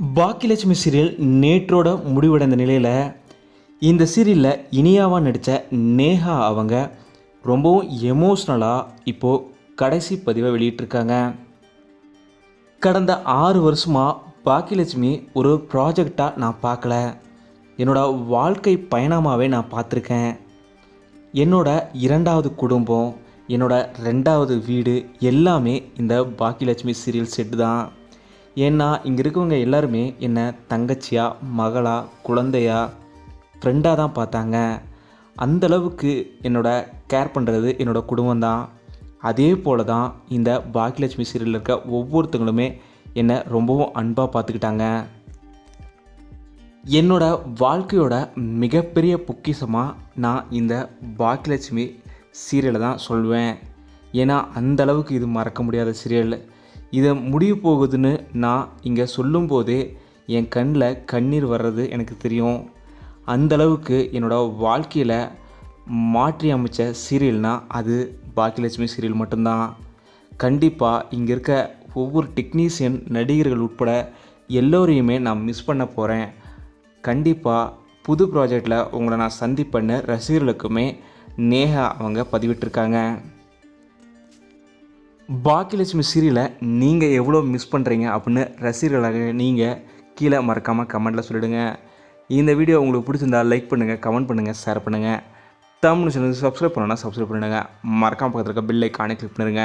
Baakiyalakshmi serial நேற்றோட முடிவடைந்த நிலையில் இந்த சீரியலில் இனியாவாக நடித்த நேஹா அவங்க ரொம்பவும் எமோஷ்னலாக இப்போது கடைசி பதிவை வெளியிட்டிருக்காங்க. கடந்த ஆறு வருஷமாக பாக்கியலட்சுமி ஒரு ப்ராஜெக்டாக நான் பார்க்கல. என்னோடய வாழ்க்கை பயணமாகவே நான் பார்த்துருக்கேன். என்னோட இரண்டாவது குடும்பம் என்னோட ரெண்டாவது வீடு எல்லாமே இந்த பாக்கியலட்சுமி சீரியல் செட்டு தான். ஏன்னா இங்கே இருக்கவங்க எல்லாருமே என்னை தங்கச்சியா மகளா குழந்தையா ஃப்ரெண்டாக தான் பார்த்தாங்க. அந்தளவுக்கு என்னோடய என்னோட கேர் பண்ணுறது என்னோட குடும்பம் தான். அதே போல தான் இந்த பாக்கியலட்சுமி சீரியலில் இருக்க ஒவ்வொருத்தங்களுமே என்னை ரொம்பவும் அன்பாக பார்த்துக்கிட்டாங்க. என்னோட வாழ்க்கையோட மிகப்பெரிய பொக்கிஷமாக நான் இந்த பாக்கியலட்சுமி சீரியலை தான் சொல்வேன். ஏன்னா அந்த அளவுக்கு இது மறக்க முடியாத சீரியல் இதை முடிய போகுதுன்னு நான் இங்கே சொல்லும்போதே என் கண்ணில் கண்ணீர் வர்றது எனக்கு தெரியும். அந்தளவுக்கு என்னோடய வாழ்க்கையில் மாற்றி அமைச்ச சீரியல்னால் அது பாக்கியலட்சுமி சீரியல் மட்டும்தான். கண்டிப்பாக இங்கே இருக்க ஒவ்வொரு டெக்னீஷியன் நடிகர்கள் உட்பட எல்லோரையுமே நான் மிஸ் பண்ண போகிறேன் கண்டிப்பாக புது ப்ராஜெக்டில் உங்களை நான் சந்திப்பேன்னு ரசிகர்களுக்குமே நேஹா அவங்க பதிவிட்டிருக்காங்க. பாக்கியலட்சுமி சீரியலை நீங்கள் எவ்வளோ மிஸ் பண்ணுறீங்க அப்படின்னு ரசிகர்களாக நீங்கள் கீழே மறக்காமல் கமெண்ட்டில் சொல்லிடுங்க. இந்த வீடியோ உங்களுக்கு பிடிச்சிருந்தா லைக் பண்ணுங்கள் கமெண்ட் பண்ணுங்கள் ஷேர் பண்ணுங்கள் தமிழ் சேனல் சப்ஸ்கிரைப் பண்ணணும்னா சப்ஸ்கிரைப் பண்ணுங்கள் மறக்காமல் பக்கத்தில் இருக்க பில்லை காணி கிளிக் பண்ணிடுங்க.